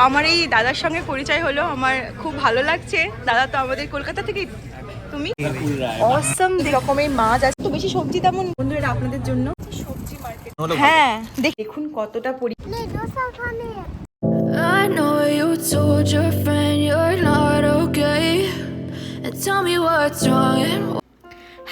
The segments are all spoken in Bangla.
আমার এই দাদার সঙ্গে পরিচয় হলো আমার খুব ভালো লাগছে। দাদা তো আমাদের কলকাতা থেকেই। তুমি? অসম রকমের মাছ আছে। তো বেশি সবজি তেমন বন্ধুরা আপনাদের জন্য সবজি মার্কেট হ্যাঁ দেখ- দেখুন কতটা পরি I know you told your friend you're not okay. And tell me what's wrong and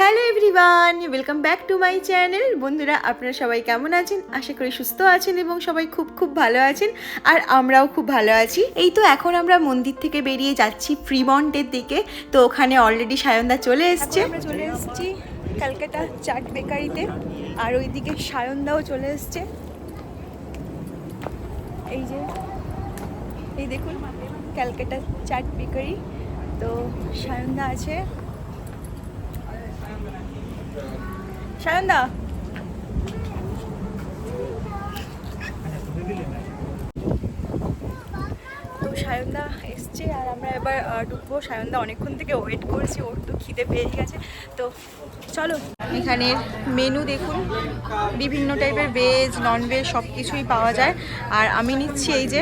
hello everyone, welcome back to my channel. বন্ধুরা, আপনারা সবাই কেমন আছেন? আশা করি সুস্থ আছেন এবং সবাই খুব খুব ভালো আছেন, আর আমরাও খুব ভালো আছি। এই তো এখন আমরা মন্দির থেকে বেরিয়ে যাচ্ছি ফ্রিমন্টের দিকে। তো ওখানে অলরেডি সায়নদা চলে এসছে। আমরা চলে এসেছি ক্যালকাটা চাট বেকারিতে, আর ওইদিকে সায়নদাও চলে এসছে। এই যে, এই দেখুন, ক্যালকাটা চাট বেকারি। তো সায়নদা আছে সায়নদা। তো সায়নদা এসছে আর আমরা এবার ঢুকবো। সায়নদা অনেকক্ষণ থেকে ওয়েট করছি, ওর তো খিদে পেয়ে গেছে। তো চলো এখানের মেনু দেখুন। বিভিন্ন টাইপের ভেজ নন ভেজ সব কিছুই পাওয়া যায়। আর আমি নিচ্ছি এই যে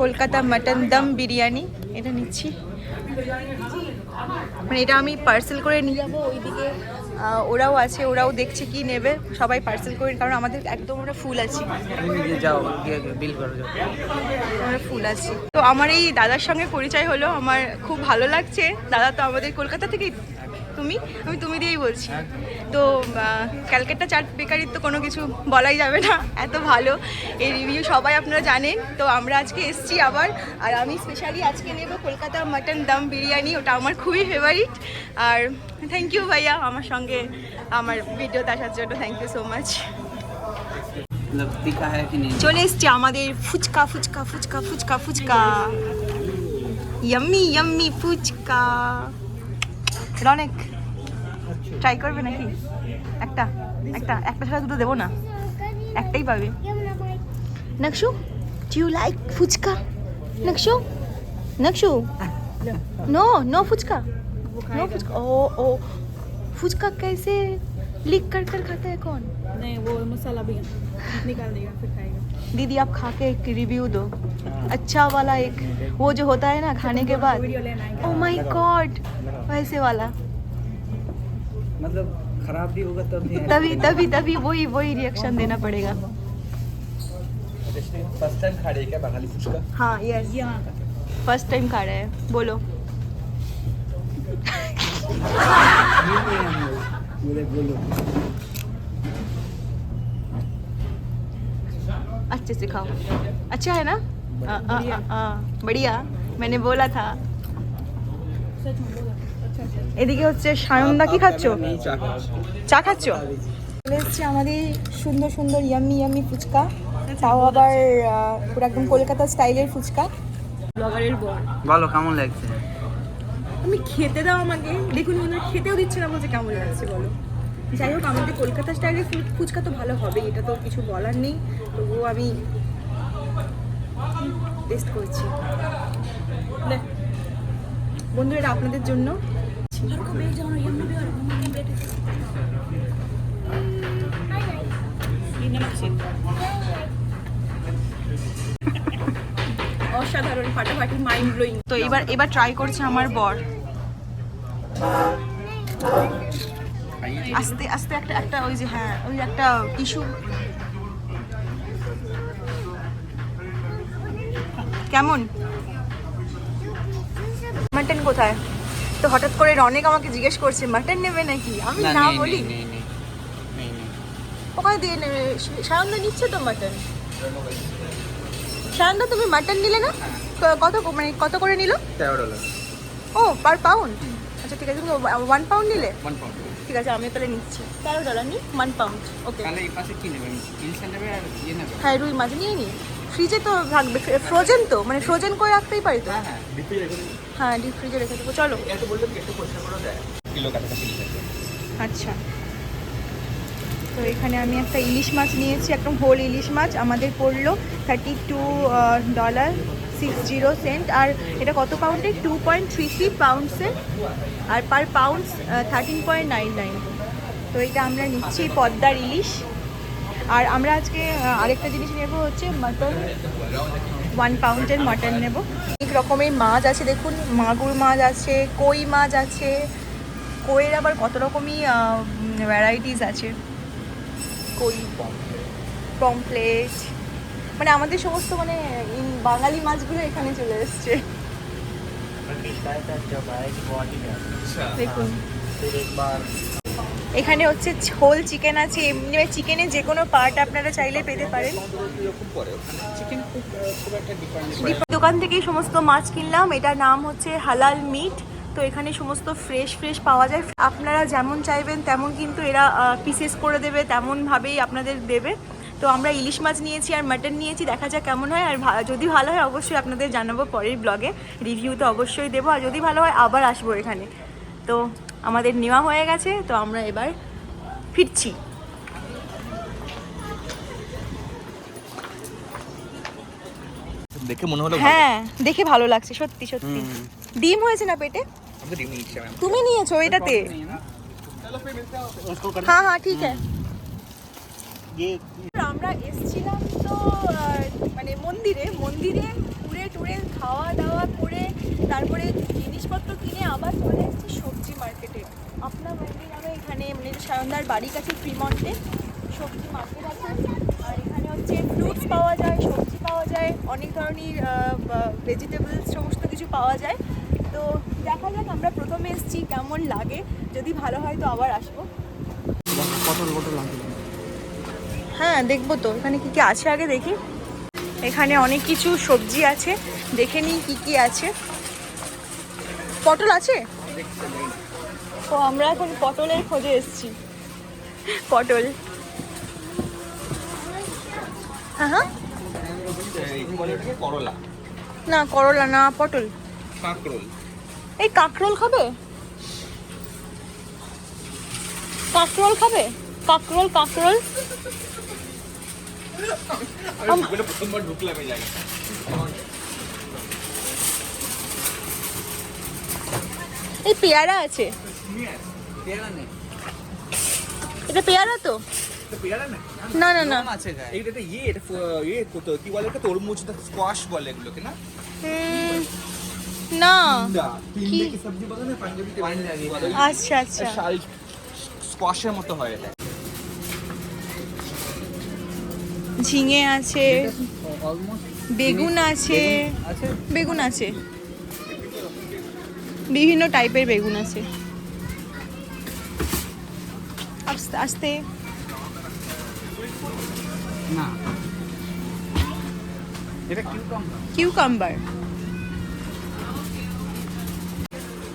কলকাতা মাটন দম বিরিয়ানি। এটা নিচ্ছি। মানে এটা আমি পার্সেল করে নিয়ে যাব ওইদিকে। ওরাও আছে ওরাও দেখছে কি নেবে। সবাই পার্সেল করে কারণ আমাদের একদম আমরা ফুল আছি। যাও বিল আমরা ফুল আছি। তো আমার এই দাদার সঙ্গে পরিচয় হলো আমার খুব ভালো লাগছে। দাদা তো আমাদের কলকাতা থেকেই তুমি? আমি তুমি দিয়েই বলছি। তো ক্যালকাটা চাট বেকারির তো কোনো কিছু বলাই যাবে না, এত ভালো। এই রিভিউ সবাই আপনারা জানেন। তো আমরা আজকে এসছি আবার, আর আমি স্পেশালি আজকে নেব কলকাতা মাটন দাম বিরিয়ানি, ওটা আমার খুবই ফেভারিট আর থ্যাংক ইউ ভাইয়া আমার সঙ্গে আমার ভিডিওতে আসার জন্য থ্যাংক ইউ সো মাচ চলে এসছি আমাদের fuchka fuchka fuchka fuchka fuchka. Yummy yummy fuchka. অনেক ট্রাই করবে নাকি একটা একটা একটা ছাড়া দুটো দেবো না একটাই পাবে নকশু do you like fuchka নকশু নকশু no no fuchka no fuchka ओ ओ फुचका कैसे लिख कर कर खाता है कौन नहीं वो मसाला भी निकाल देगा फिर खाएगा। दीदी आप खा के एक रिव्यू दो। अच्छा वाला एक। वो जो होता है ना खाने के बाद। वीडियो लेना है ओ माय गॉड वैसे वाला। मतलब खराब भी होगा तब भी तभी तभी तभी वही वही रिएक्शन देना पड़ेगा। फ़र्स्ट टाइम खा रही है क्या बंगाली फुचका हाँ यस यहाँ फ़र्स्ट टाइम खा रहे हैं। बोलो। बोले। अच्छे से खाओ अच्छा है ना आ, आ, आ, आ, बढ़िया मैंने बोला था सच में बोलो अच्छा अच्छा এদিকে হচ্ছে সায়নদা কি খাচ্ছ नहीं चाह চা খাচ্ছ চলে এসছে আমাদের সুন্দর সুন্দর ইয়াম্মি ইয়াম্মি ফুচকা তাও আবার আহ, পুরো একদম কলকাতা স্টাইলের ফুচকা ব্লগারের বর বলো কেমন লাগছে তুমি খেতে দাও আমাকে দেখুন ওনার খেতেও দিচ্ছে না বলছে কেমন লাগছে বলো যাই হোক আমাদের কলকাতা স্টাইলের ফু- ফুচকা তো ভালো হবে এটা তো কিছু বলার নেই। তবুও আমি টেস্ট করছি। দেখ, বন্ধুরা এটা আপনাদের জন্য। অসাধারণ ফাটাফাটি মাইন্ড ব্লোয়িং তো এবার এবার ট্রাই করছে আমার বর। আস্তে আস্তে একটা একটা ওই যে হ্যাঁ ওই একটা টিস্যু কেমন? মাটন কোথায়? তো হঠাৎ করে রনেক আমাকে জিজ্ঞেস করছে মাটন নেবে নাকি? আমি না বলি। ওখানে দিয়ে নেবে। সায়ন্দা নিচ্ছে তো মাটন। সায়ন্দা তুমি মাটন নিলে না? কত মানে কত করে নিল? ও পার পাউন্ড আচ্ছা ঠিক আছে তুমি ওয়ান পাউন্ড নিলে? ওয়ান পাউন্ড ঠিক আছে আমি তাহলে নিচ্ছি। তেরো ডলার নি ওয়ান পাউন্ড ওকে তাহলে এই পাশে কি নেবেন ইলশা নেবে আর ইয়ে নেবে? হ্যাঁ রুই মাছ নিয়ে নি। ফ্রিজে তো থাকবে ফ্রোজেন তো? মানে ফ্রোজেন করে রাখতেই পারি তো? হ্যাঁ হ্যাঁ ডিপে হ্যাঁ ফ্রিজে রেখে দেবো চলো। এত বললে কি একটু পরিষ্কার করে দেয়। কিলো কাছাকাছি থাকে আচ্ছা। তো এখানে আমি একটা ইলিশ মাছ নিয়েছি একদম হোল ইলিশ মাছ। আমাদের পড়ল thirty two dollar six zero cent আর এটা কত পাউন্ডের টু পয়েন্ট থ্রি থ্রি পাউন্ডসের আর per pound thirteen point nine nine তো এটা আমরা নিচ্ছি পদ্মার ইলিশ। আর আমরা আজকে আরেকটা জিনিস নেব হচ্ছে মটন ওয়ান পাউন্ডের মটন নেব। অনেক রকমের মাছ আছে দেখুন মাগুর মাছ আছে কই মাছ আছে। কইয়ের আবার কত রকমই ভ্যারাইটিস আছে। কই পমপ্লেট মানে আমাদের সমস্ত মানে ইন- বাঙালি মাছগুলো এখানে চলে এসছে। দেখুন। এখানে হচ্ছে ঝোল চিকেন আছে। এমনি চিকেনের যে কোনো পার্ট আপনারা চাইলে পেতে পারেন। দোকান থেকেই সমস্ত মাছ কিনলাম। এটার নাম হচ্ছে হালাল মিট। তো এখানে সমস্ত ফ্রেশ ফ্রেশ পাওয়া যায়। আপনারা যেমন চাইবেন তেমন কিন্তু এরা পিসেস করে দেবে তেমনভাবেই আপনাদের দেবে। তো আমরা ইলিশ মাছ নিয়েছি আর মাটন নিয়েছি দেখা যাক কেমন হয়। আর যদি ভালো হয় অবশ্যই আপনাদের জানাব পরের ব্লগে। রিভিউ তো অবশ্যই দেবো। আর যদি ভালো হয় আবার আসব এখানে। তো আমাদের নেওয়া হয়ে গেছে তো আমরা এবার ফিরছি। দেখে মনে হলো হ্যাঁ দেখে ভালো লাগছে সত্যি সত্যি। ডিম হয়েছে না পেটে? তুমি নিয়েছো এটাতে? হ্যাঁ হ্যাঁ ঠিক আছে। আমরা এসছিলাম তো মানে মন্দিরে মন্দিরে ঘুরে টুরে খাওয়া দাওয়া করে তারপরে জিনিসপত্র কিনে আবার চলে এসেছি সবজি মার্কেটে আপনার মন্দির নামে এখানে মানে সায়নদার বাড়ির কাছে ফ্রিমন্টে সবজি মার্কেট আছে। আর এখানে হচ্ছে ফ্রুটস পাওয়া যায় সবজি পাওয়া যায় অনেক ধরনের ভেজিটেবলস সমস্ত কিছু পাওয়া যায়। তো দেখা যাক আমরা প্রথমে এসেছি কেমন লাগে। যদি ভালো হয় তো আবার আসব। পটল পটল আনতে হ্যাঁ দেখব তো। এখানে কি কি আছে আগে দেখি। এখানে অনেক কিছু সবজি আছে। দেখে নিই কি কি আছে। পটল আছে? ও, আমরা এখন পটলের খোঁজে এসেছি। পটল। হ্যাঁ করলা না করলা না, পটল। এই কাকরোল খাবে? কাকরোল খাবে? কাকরোল কাকরোল? আমি প্রথমবার ঢুকলাম এই পেয়ারা আছে। পেয়ারা নেই। এটা পেয়ারা তো? না? না না এইটা ইয়ে এটা ইয়ে কি বলে এটা তরমুজ স্কোয়াশ বলে এগুলোকে না? না। কি? সবজি বলে না? পাঞ্জাবিতে আচ্ছা আচ্ছা। স্কোয়াশের মতো হয় এটা। ঝিঙে আছে বেগুন আছে বেগুন আছে। বিভিন্ন টাইপের বেগুন আছে। আস্তে আস্তে। কিউকাম্বার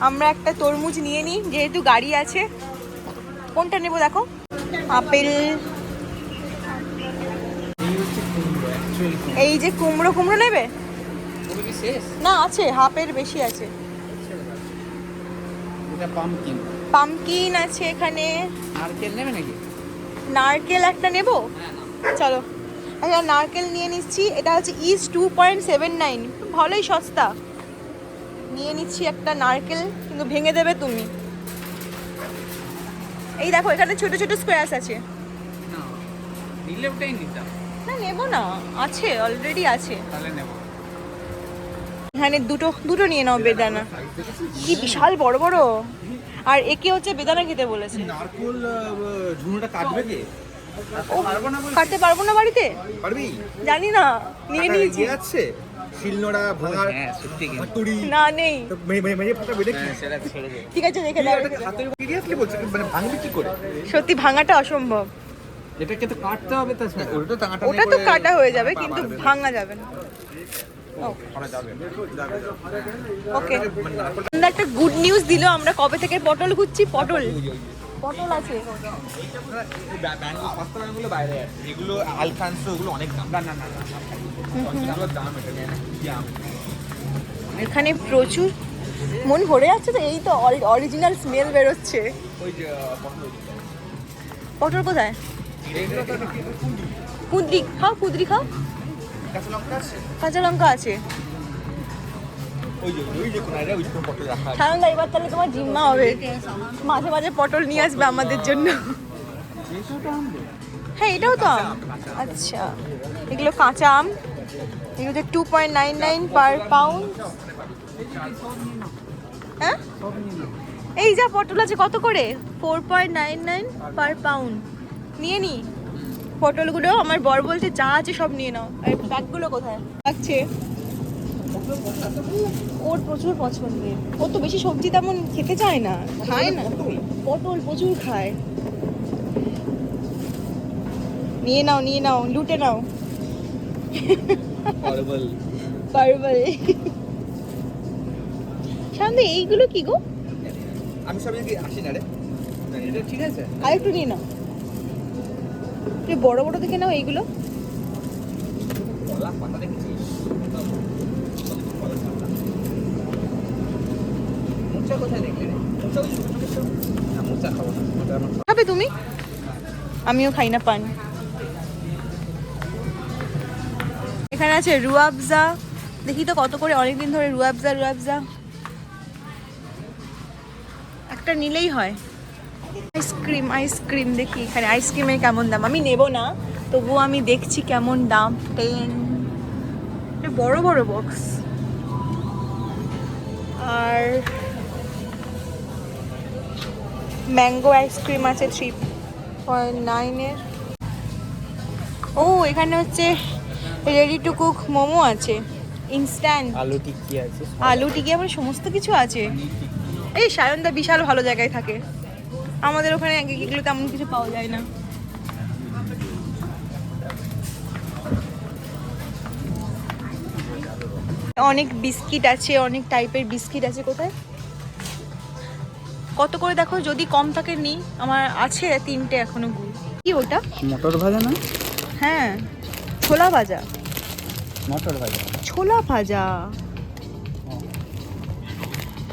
আমরা একটা তরমুজ নিয়ে নিই যেহেতু গাড়ি আছে। কোনটা নেব দেখো? আপেল। এই যে কুমড়ো কুমড়ো নেবে? না আছে হাফের বেশি আছে। এটা পাম্পকিন পামকিন আছে এখানে। নারকেল নেবে নাকি? নারকেল একটা নেব? চলো। আচ্ছা নারকেল নিয়ে নিচ্ছি। এটা হচ্ছে is two point seven nine ভালোই সস্তা। নিয়ে নিচ্ছি একটা নারকেল কিন্তু ভেঙে দেবে তুমি। এই দেখো এখানে ছোট ছোট স্কোয়ার্স আছে। না নিলে ওটাই নিতাম। না নেব না। আছে অলরেডি আছে। তাহলে নেব। এখানে দুটো দুটো নিয়ে নাও বেদানা কি বিশাল বড় বড়। আর একে হচ্ছে বেদানা খেতে বলেছে। নারকোল ঝুনোটা কাটবে কে? ও কাটতে পারব না বাড়িতে? পারবি? জানি না নিয়ে নিয়েছি। আছে? শিলনোড়া ভাঙার হ্যাঁ হাতুড়ি না নেই। হ্যাঁ ঠিক আছে দাও। বলছে মানে ভাঙবি কি করে? সত্যি ভাঙাটা অসম্ভব। এটাকে তো কাটতে হবে তাছাড়া ওটা তো টাঙাটা ওটা তো কাটা হয়ে যাবে কিন্তু ভাঙা যাবে না। ওকে। একটা গুড নিউজ দিল আমরা কবে থেকে পটল খুঁজছি? পটল। পটল আছে। বাইরে আছে এগুলো অনেক দাম না না না দাম এটা এখানে প্রচুর মন ভরে যাচ্ছে তো এই তো অরিজিনাল স্মেল বেরোচ্ছে। ওই পটল। কোথায়? এগুলো কুদরি খাও কুদরি খাও। কাঁচা লঙ্কা আছে। তোমার জিম্মা হবে। মাঝে মাঝে পটল নিয়ে আসবে আমাদের জন্য। হ্যাঁ এটাও তো আচ্ছা। এগুলো কাঁচা আম। এগুলো two point nine nine per pound হ্যাঁ? এই যা পটল আছে, কত করে? Four point nine nine per pound নিয়ে নি। পটলগুলো আমার বর বলছে যা আছে সব নিয়ে নাও। আর ব্যাগগুলো কোথায়? লাগছে ওর প্রচুর পছন্দের। ও তো বেশি সবজি তেমন খেতে চায় না খায় না। পটল প্রচুর খায়। নিয়ে নাও নিয়ে নাও লুটে নাও। পারবল শান্ত এইগুলো কি গো? আমি সব আসি না রে ঠিক আছে। আর একটু নিয়ে নাও। একটু বড় বড় দেখে নাও এইগুলো। খাবে তুমি? আমিও খাই না পান। এখানে আছে রুয়াবজা দেখি তো কত করে, অনেকদিন ধরে রুয়াবজা রুয়াবজা একটা নিলেই হয়। আইসক্রিম আইসক্রিম দেখি এখানে। আইসক্রিমের কেমন দাম? আমি নেব না তবুও আমি দেখছি কেমন দাম। টেন বড় বড় বক্স আর ম্যাঙ্গো আইসক্রিম আছে থ্রি পয়েন্ট নাইনের ও এখানে হচ্ছে রেডি টু কুক মোমো আছে। ইনস্ট্যান্ট আলু টিক্কি আছে আলু টিকি আমার সমস্ত কিছু আছে। এই সায়নদা বিশাল ভালো জায়গায় থাকে। আমাদের ওখানে এগুলো তেমন কিছু পাওয়া যায় না। অনেক বিস্কিট আছে অনেক টাইপের বিস্কিট আছে কোথায়? কত করে দেখো যদি কম থাকে নি আমার আছে তিনটে এখনও গুড়। কি ওটা? মটর ভাজা না? হ্যাঁ ছোলা ভাজা। মটর ভাজা। ছোলা ভাজা।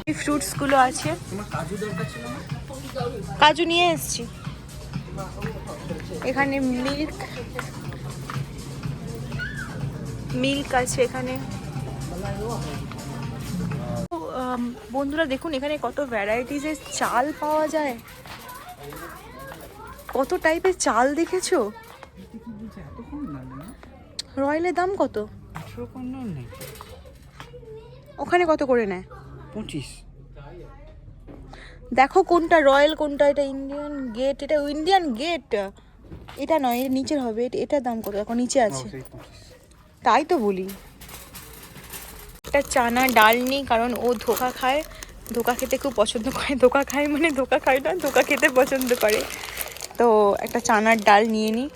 এই ফ্রুটসগুলো আছে। তোমার কাজু দরকার ছিল না? কাজু নিয়ে এসেছি। এখানে মিল্ক মিল্ক আছে এখানে। বন্ধুরা দেখুন এখানে কত ভ্যারাইটিসের চাল পাওয়া যায়। কত টাইপের চাল দেখেছ? রয়্যালের দাম কত? ওখানে কত করে নেয়? পঁচিশ। দেখো কোনটা রয়্যাল কোনটা এটা ইন্ডিয়ান গেট এটা ইন্ডিয়ান গেট? এটা নয় এর নিচের হবে এটা- এটার দাম কত? এখন নিচে আছে। তাই তো বলি। একটা চানা ডাল নিই কারণ ও ধোকা খায়। ধোকা খেতে খুব পছন্দ করে। ধোকা খায় মানে ধোকা খায় না ধোকা খেতে পছন্দ করে। তো একটা চানার ডাল নিয়ে নিই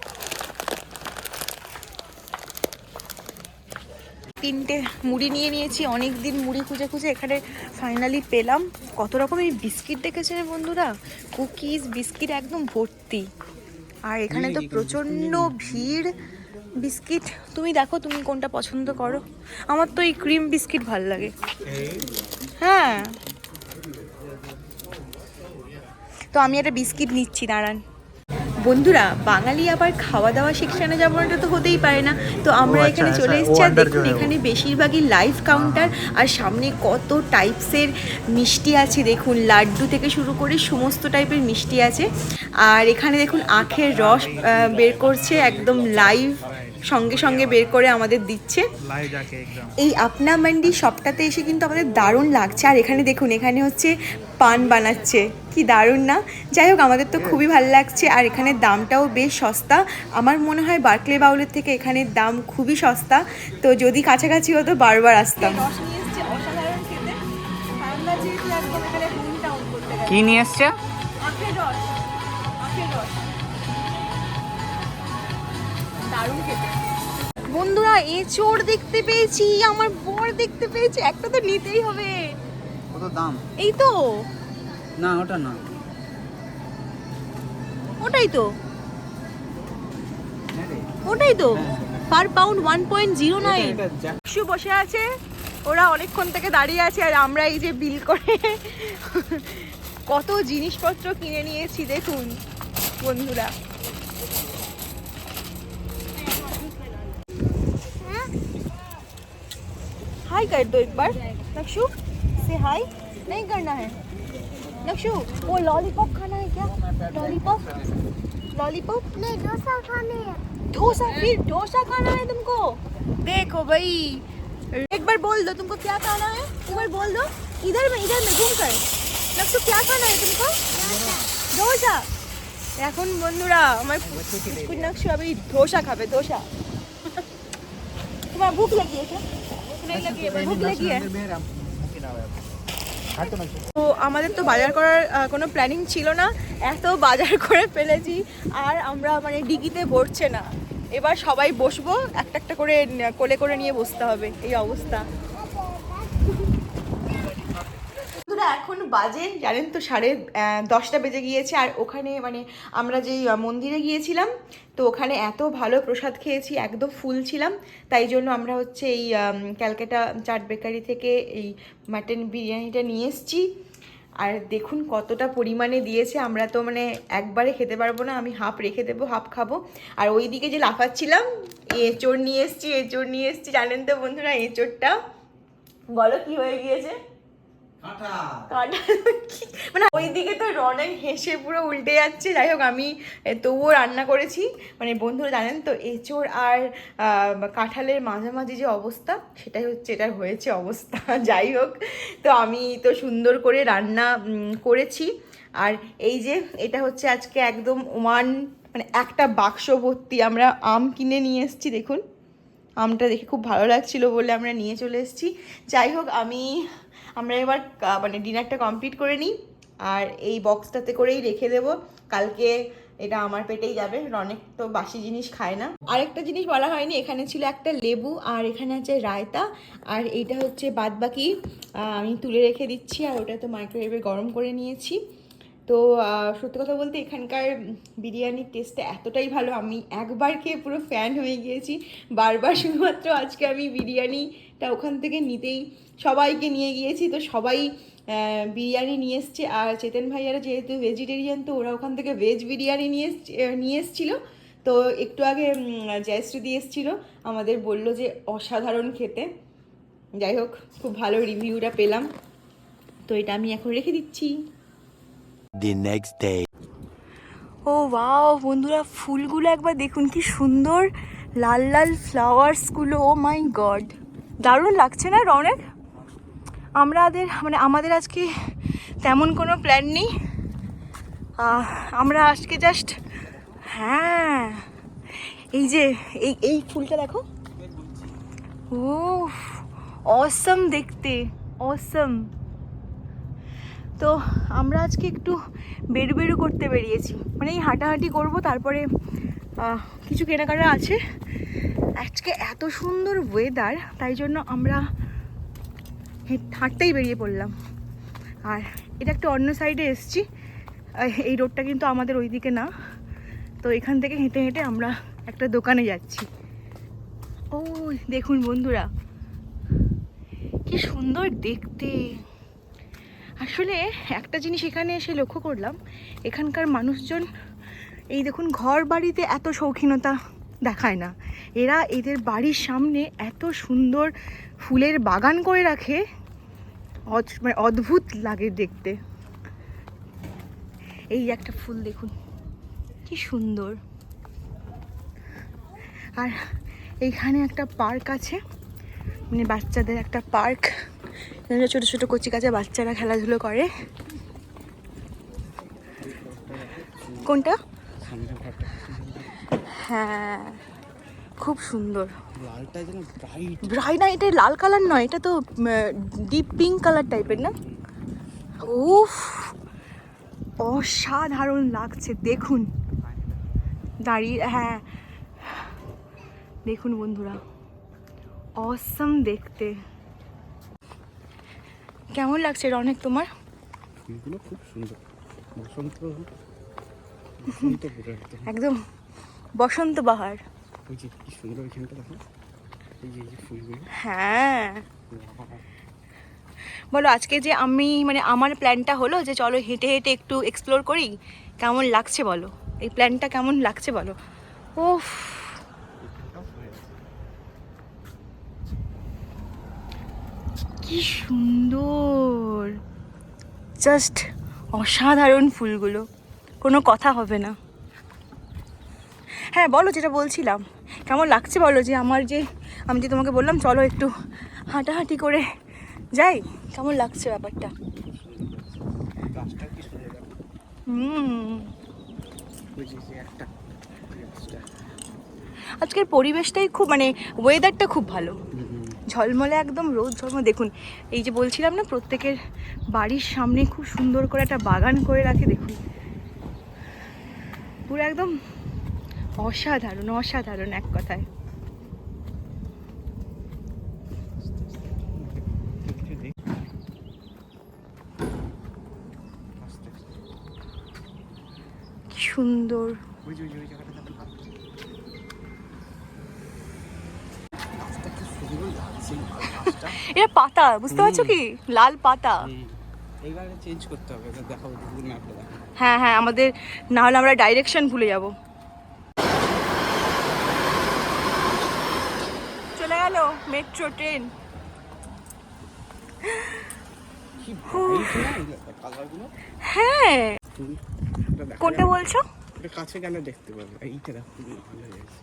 তিনটে মুড়ি নিয়ে নিয়েছি অনেক দিন মুড়ি খুঁজে খুঁজে এখানে ফাইনালি পেলাম। কত রকমের বিস্কিট দেখেছেন বন্ধুরা? কুকিজ বিস্কিট একদম ভর্তি। আর এখানে তো প্রচণ্ড ভিড়। বিস্কিট তুমি দেখো তুমি কোনটা পছন্দ করো। আমার তো এই ক্রিম বিস্কিট ভালো লাগে। হ্যাঁ। তো আমি একটা বিস্কিট নিচ্ছি দাঁড়ান। বন্ধুরা বাঙালি আবার খাওয়া দাওয়া সেকশনে যাব এটা তো হতেই পারে না। তো আমরা আচ্ছা, এখানে চলে আচ্ছা, এসেছি আর দেখুন এখানে বেশিরভাগই লাইভ কাউন্টার আর সামনে কত টাইপসের মিষ্টি আছে দেখুন। লাড্ডু থেকে শুরু করে সমস্ত টাইপের মিষ্টি আছে। আর এখানে দেখুন আখের রস বের করছে একদম লাইভ সঙ্গে সঙ্গে বের করে আমাদের দিচ্ছে। এই আপনা মান্ডি শপটাতে এসে কিন্তু আমাদের দারুণ লাগছে। আর এখানে দেখুন এখানে হচ্ছে পান বানাচ্ছে। কি দারুণ না? যাই হোক আমাদের তো খুবই ভালো লাগছে। আর এখানে দামটাও বেশ সস্তা। আমার মনে হয় বার্কলে বাউলের থেকে এখানের দাম খুবই সস্তা। তো যদি কাছাকাছি হতো বারবার আসতাম। কি নিয়ে এসছে? বন্ধুরা এঁচোড় দেখতে পেয়েছি আমার বর দেখতে পেয়েছি একটা তো নিতেই হবে। কত দাম? এই তো। না ওটা না। ওটাই তো। হ্যাঁ ওটাই তো। Per pound one point zero nine এটা বসে আছে ওরা অনেকক্ষণ থেকে দাঁড়িয়ে আছে আর আমরা এই যে বিল করে কত জিনিসপত্র কিনে নিয়েছি দেখুন বন্ধুরা। हाय कर दो एक बार नक्शु से हाय नहीं करना है नक्शु वो लॉलीपॉप खाना है क्या लॉलीपॉप लॉलीपॉप नहीं डोसा खाने हैं डोसा फिर डोसा खाना है तुमको देखो भाई एक बार बोल दो तुमको क्या खाना है एक बार बोल दो इधर में इधर में घूम कर तो क्या खाना है तुमको ধোসা এখন বন্ধুরা আমার কুকুর নকশু আমি ধোসা খাবে ধোসা তোমার ভুক লাগিয়েছে नहीं लगी है भूख लगी है তো আমাদের তো বাজার করার আহ, কোনো প্ল্যানিং ছিল না এত বাজার করে ফেলেছি আর আমরা মানে ডিগিতে বসছে না এবার সবাই বসবো একটা একটা করে ন- কোলে করে নিয়ে বসতে হবে এই অবস্থা এখন বাজে, জানেন তো, সাড়ে দশটা বেজে গিয়েছে। আর ওখানে মানে আমরা যেই মন্দিরে গিয়েছিলাম, তো ওখানে এত ভালো প্রসাদ খেয়েছি, একদম ফুল ছিলাম। তাই জন্য আমরা হচ্ছে এই ক্যালকাটা চাট বেকারি থেকে এই মাটন বিরিয়ানিটা নিয়ে এসেছি। আর দেখুন কতটা পরিমাণে দিয়েছে। আমরা তো মানে একবারে খেতে পারব না, আমি হাফ রেখে দেবো, হাফ খাব। আর ওই দিকে যে লাফাচ্ছিলাম এঁচড় নিয়ে এসেছি, এঁচড় নিয়ে এসেছি, জানেন তো বন্ধুরা, এঁচড়টা। বলো কি হয়ে গিয়েছে? মানে ওইদিকে তো রনেক হেসে পুরো উল্টে যাচ্ছে। যাই হোক, আমি তবুও রান্না করেছি। মানে বন্ধুরা জানেন তো, এঁচোড় আর কাঁঠালের মাঝামাঝি যে অবস্থা, সেটাই হচ্ছে, এটার হয়েছে অবস্থা। যাই হোক, তো আমি তো সুন্দর করে রান্না করেছি। আর এই যে, এটা হচ্ছে আজকে একদম ওয়ান মানে একটা বাক্স ভর্তি আমরা আম কিনে নিয়ে এসেছি, দেখুন। আমটা দেখে খুব ভালো লাগছিল বলে আমরা নিয়ে চলে এসেছি। যাই হোক, আমি, আমরা এবার মানে ডিনারটা কমপ্লিট করে নিই আর এই বক্সটাতে করেই রেখে দেবো। কালকে এটা আমার পেটেই যাবে, অনেক তো বাসি জিনিস খায় না। আরেকটা জিনিস বলা হয়নি, এখানে ছিল একটা লেবু আর এখানে আছে রায়তা। আর এইটা হচ্ছে বাদ বাকি আমি তুলে রেখে দিচ্ছি আর ওটা তো মাইক্রোওয়েভে গরম করে নিয়েছি। তো সত্যি কথা বলতে এখানকার বিরিয়ানির টেস্টটা এতটাই ভালো। আমি একবার খেয়ে পুরো ফ্যান হয়ে গিয়েছি। বারবার শুধুমাত্র আজকে আমি বিরিয়ানিটা ওখান থেকে নিতেই সবাইকে নিয়ে গিয়েছি। তো সবাই বিরিয়ানি নিয়ে এসছে। আর চেতন ভাইয়ারা যেহেতু ভেজিটেরিয়ান তো ওরা ওখান থেকে ভেজ বিরিয়ানি নিয়ে নিয়ে এসছিলো। তো একটু আগে উম, জয়শ্রী এসেছিল। আমাদের বলল যে অসাধারণ খেতে। যাই হোক খুব ভালো রিভিউটা পেলাম। তো এটা আমি এখন রেখে দিচ্ছি। The next day. Oh wow, বন্ধুরা, ফুলগুলো একবার দেখুন, কি সুন্দর। লাল লাল ফ্লাওয়ার্সগুলো, ও মাই গড। দারুণ লাগছে না রনেক আমাদের মানে আমাদের আজকে তেমন কোনো প্ল্যান নেই। আমরা আজকে জাস্ট হ্যাঁ। এই যে, এই এই ফুলটা দেখো। ও অসম দেখতে অসম তো আমরা আজকে একটু বেরু বেরু করতে বেরিয়েছি। মানে এই হাঁটাহাঁটি করব, তারপরে কিছু কেনাকাটা আছে। আজকে এত সুন্দর ওয়েদার তাই জন্য আমরা হেঁট- হাঁটতেই বেরিয়ে পড়লাম। আর এটা একটা অন্য সাইডে এসছি। এই রোডটা কিন্তু আমাদের ওইদিকে না। তো এখান থেকে হেঁটে হেঁটে আমরা একটা দোকানে যাচ্ছি। ও দেখুন বন্ধুরা, কি সুন্দর দেখতে। আসলে একটা জিনিস এখানে এসে লক্ষ্য করলাম, এখানকার মানুষজন, এই দেখুন ঘর বাড়িতে এত শৌখিনতা দেখায় না। এরা এদের বাড়ির সামনে এত সুন্দর ফুলের বাগান করে রাখে মানে অদ্ভুত লাগে দেখতে। এই একটা ফুল দেখুন, কি সুন্দর। আর এইখানে একটা পার্ক আছে মানে বাচ্চাদের একটা পার্ক। ছোটো ছোটো কচি কাঁচা বাচ্চারা খেলাধুলো করে। কোনটা? হ্যাঁ খুব সুন্দর। লালটা যেন ব্রাইট ব্রাইট না এটা লাল কালার নয় এটা তো ডিপ পিঙ্ক কালার টাইপের না? উফ অসাধারণ লাগছে দেখুন। দাঁড়িয়ে হ্যাঁ। দেখুন বন্ধুরা অসম দেখতে। কেমন লাগছে রনেক তোমার? ফুলগুলো খুব সুন্দর। বসন্ত বসন্ত একদম। বসন্ত বাহার। ওই যে কি সুন্দর এখানটা দেখো। এই যে এই যে ফুলগুলো। হ্যাঁ। বলো আজকে যে আমি মানে আমার প্ল্যানটা হলো যে চলো হেঁটে হেঁটে একটু এক্সপ্লোর করি। কেমন লাগছে বলো? এই প্ল্যানটা কেমন লাগছে বলো? ওফ কি সুন্দর। জাস্ট অসাধারণ ফুলগুলো। কোনো কথা হবে না। হ্যাঁ বলো যেটা বলছিলাম। কেমন লাগছে বলো যে আমার যে আমি যে তোমাকে বললাম চলো একটু হাঁটাহাঁটি করে যাই। কেমন লাগছে ব্যাপারটা? আজকের পরিবেশটাই খুব মানে ওয়েদারটা খুব ভালো। ঝলমলে একদম রোদ ঝলমলে। দেখুন, এই যে বলছিলাম না, প্রত্যেকের বাড়ির সামনে খুব সুন্দর করে একটা বাগান করে রাখে, দেখুন। পুরো একদম অসাধারণ অসাধারণ এক কথায়। সুন্দর দেখো গাছটা কি সুন্দর লাগছে গাছটা এটা পাতা বুঝতে পারছ কি? লাল পাতা। এইবারে চেঞ্জ করতে হবে দেখাবো গুগল ম্যাপে হ্যাঁ হ্যাঁ আমাদের না হলে আমরা ডাইরেকশন ভুলে যাব। চলে গেল মেট্রো ট্রেন হ্যাঁ। কোনটা বলছো? কাছে গেলে দেখতে পাবে? এইটা দেখো ভালো লেগেছে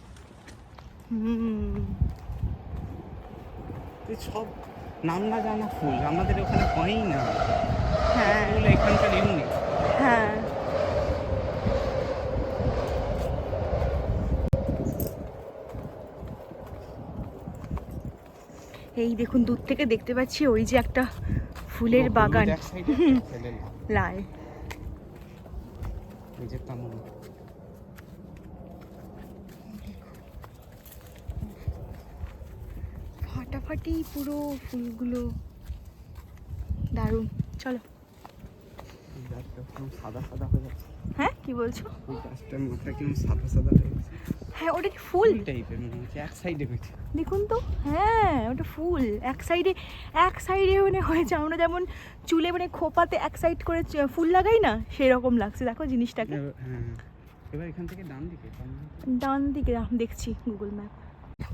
সব নাম না জানা ফুল আমাদের ওখানে হয়ই না। হ্যাঁ। এখানকার ইউনিক হ্যাঁ। এই দেখুন দূর থেকে দেখতে পাচ্ছি ওই যে একটা ফুলের বাগান। লাল। ফাটাফাটি পুরো ফুলগুলো দারুণ। চলো। সাদা সাদা হয়ে যাচ্ছে। হ্যাঁ কি বলছো? ওই গাছটার মাথা কেমন সাদা সাদা হয়ে গেছে হ্যাঁ ওটা কি ফুল? টাইপের মনে হচ্ছে এক সাইডে হয়েছে। দেখুন তো হ্যাঁ ওটা ফুল। এক সাইডে এক সাইডে মানে হয়েছে আমরা যেমন চুলে মানে খোপাতে এক সাইড করে ফুল লাগাই না সেই রকম লাগছে। দেখো জিনিসটাকে। এবার- হ্যাঁ এখান থেকে ডান দিকে ডান দেখছি গুগল ম্যাপ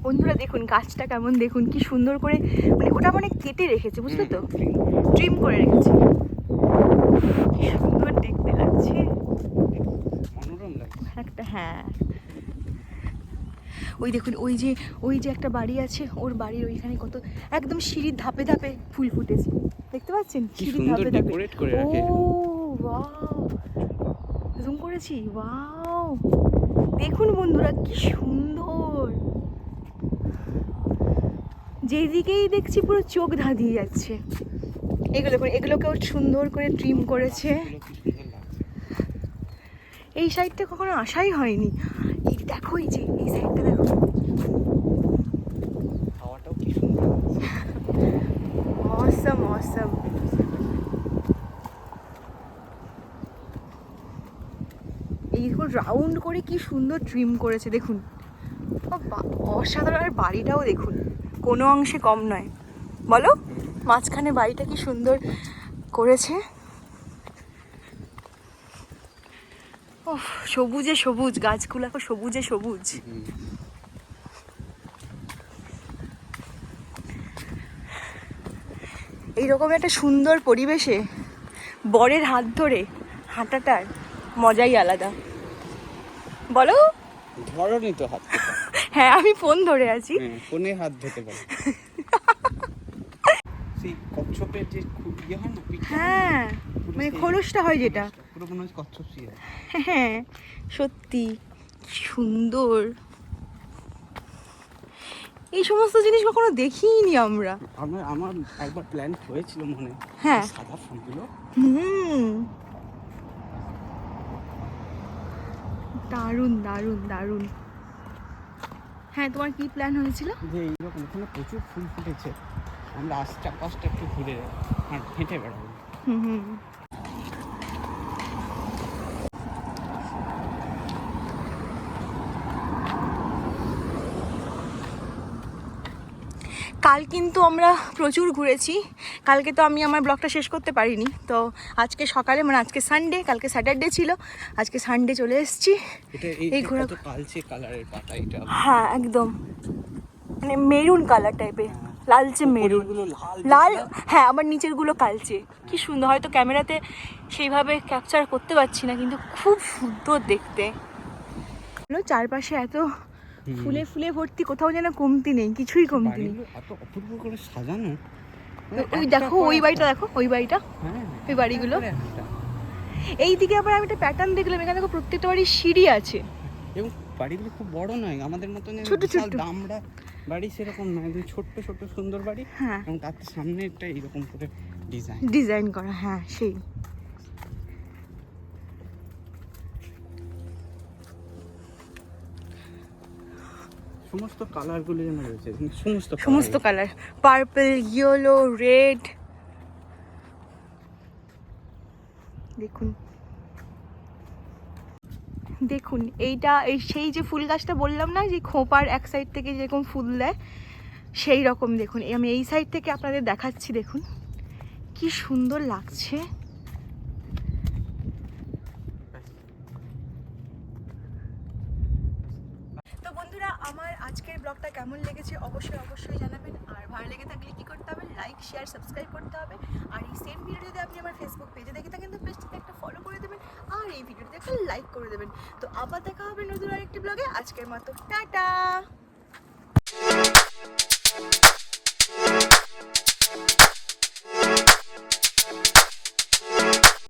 বন্ধুরা দেখুন গাছটা কেমন দেখুন কি সুন্দর করে মানে ওটা মানে কেটে রেখেছে বুঝলে তো? ট্রিম করে রেখেছে। কি সুন্দর দেখতে লাগছে। একটা হ্যাঁ। ওই দেখুন ওই যে ওই যে একটা বাড়ি আছে ওর বাড়ির ওইখানে কত একদম সিঁড়ির ধাপে ধাপে ফুল ফুটেছে। দেখতে পাচ্ছেন? সিঁড়ির ধাপে ধাপে। ও। জুম করেছি? ওয়াও। দেখুন বন্ধুরা কি সুন্দর। যেদিকেই দেখছি পুরো চোখ ধাঁধিয়ে যাচ্ছে। এগুলো করে এগুলোকেও সুন্দর করে ট্রিম করেছে। এই সাইডটা কখনো আসাই হয়নি। এই দেখো এই যে এই সাইডটা দেখো। অসম অসম এই দেখুন রাউন্ড করে কি সুন্দর ট্রিম করেছে দেখুন। অসাধারণ। আর বাড়িটাও দেখুন। কোনো অংশে কম নয় বলো মাঝখানে বাড়িটা কি সুন্দর করেছে ওহ, সবুজে সবুজ গাছগুলো সবুজে সবুজ। এইরকম একটা সুন্দর পরিবেশে বরের হাত ধরে হাঁটাটার মজাই আলাদা বলো ধরনি তো হাত। হ্যাঁ আমি ফোন ধরে আছি। হ্যাঁ ফোনে হাত ধরতে পারে। সেই কচ্ছপের যে ইয়ে হয় না হ্যাঁ মানে খোলসটা হয় যেটা। পুরো মনে হচ্ছে কচ্ছপ হ্যাঁ সত্যি সুন্দর। এই সমস্ত জিনিস কখনো দেখিনি আমরা। আমার আমার একবার প্ল্যান হয়েছিল মনে হ্যাঁ। সাদা ফুলগুলো। হুম। দারুণ দারুণ দারুণ। হ্যাঁ তোমার কি প্ল্যান হয়েছিল? যে এইরকম এখানে প্রচুর ফুল ফুটেছে। আমরা আসতে চারপাশটা একটু ঘুরে হ্যাঁ হেঁটে বেড়াবো। হুম হুম। কাল কিন্তু আমরা প্রচুর ঘুরেছি। কালকে তো আমি আমার ব্লগটা শেষ করতে পারিনি। তো আজকে সকালে মানে আজকে সানডে কালকে স্যাটারডে ছিল। আজকে সানডে চলে এসেছি। এই ঘোরা- কত কালচে কালারের পাতা এটা? হ্যাঁ একদম। মানে মেরুন কালার টাইপের লালচে মেরুন। লাল হ্যাঁ আবার নিচেরগুলো কালচে। কি সুন্দর। হয়তো ক্যামেরাতে সেইভাবে ক্যাপচার করতে পারছি না কিন্তু খুব সুন্দর দেখতে। চারপাশে এত ফুলে ফুলে ভর্তি কোথাও যেন কমতি নেই কিছুই কমতি নেই। এত অপূর্ব করে সাজানো। ওই দেখো ওই বাড়িটা দেখো ওই বাড়িটা হ্যাঁ ওই বাড়িগুলো? একটা এই দিকে আবার আমি একটা প্যাটার্ন দেখলাম এখানে দেখো প্রত্যেকটা বাড়ির সিঁড়ি আছে। এবং বাড়িগুলো খুব বড় নয় আমাদের মতন ছোট ছোট। দামড়া বাড়ি সেরকম নয় একদম ছোট্ট ছোট্ট সুন্দর বাড়ি। হ্যাঁ। এবং তার সামনে একটা এইরকম করে ডিজাইন ডিজাইন করা হ্যাঁ সেই। সমস্ত কালারগুলো যেন রয়েছে সমস্ত সমস্ত কালার পার্পল ইয়েলো রেড দেখুন। দেখুন এইটা এই সেই যে ফুল গাছটা বললাম না যে খোপার এক সাইড থেকে যেরকম ফুল দেয় সেই রকম দেখুন। আমি এই সাইড থেকে আপনাদের দেখাচ্ছি দেখুন। কি সুন্দর লাগছে তো বন্ধুরা আমার ব্লগটা কেমন লেগেছে অবশ্যই অবশ্যই জানাবেন। আর ভালো লেগে থাকলে কী করতে হবে? লাইক শেয়ার সাবস্ক্রাইব করতে হবে। আর এই সেম ভিডিও যদি আপনি আমার ফেসবুক পেজে দেখে থাকেন, তো পেজটিতে একটা ফলো করে দেবেন আর এই ভিডিওটিতে একটা লাইক করে দেবেন। তো আবার দেখা হবে নতুন আরেকটি ব্লগে আজকের মতো, টাটা!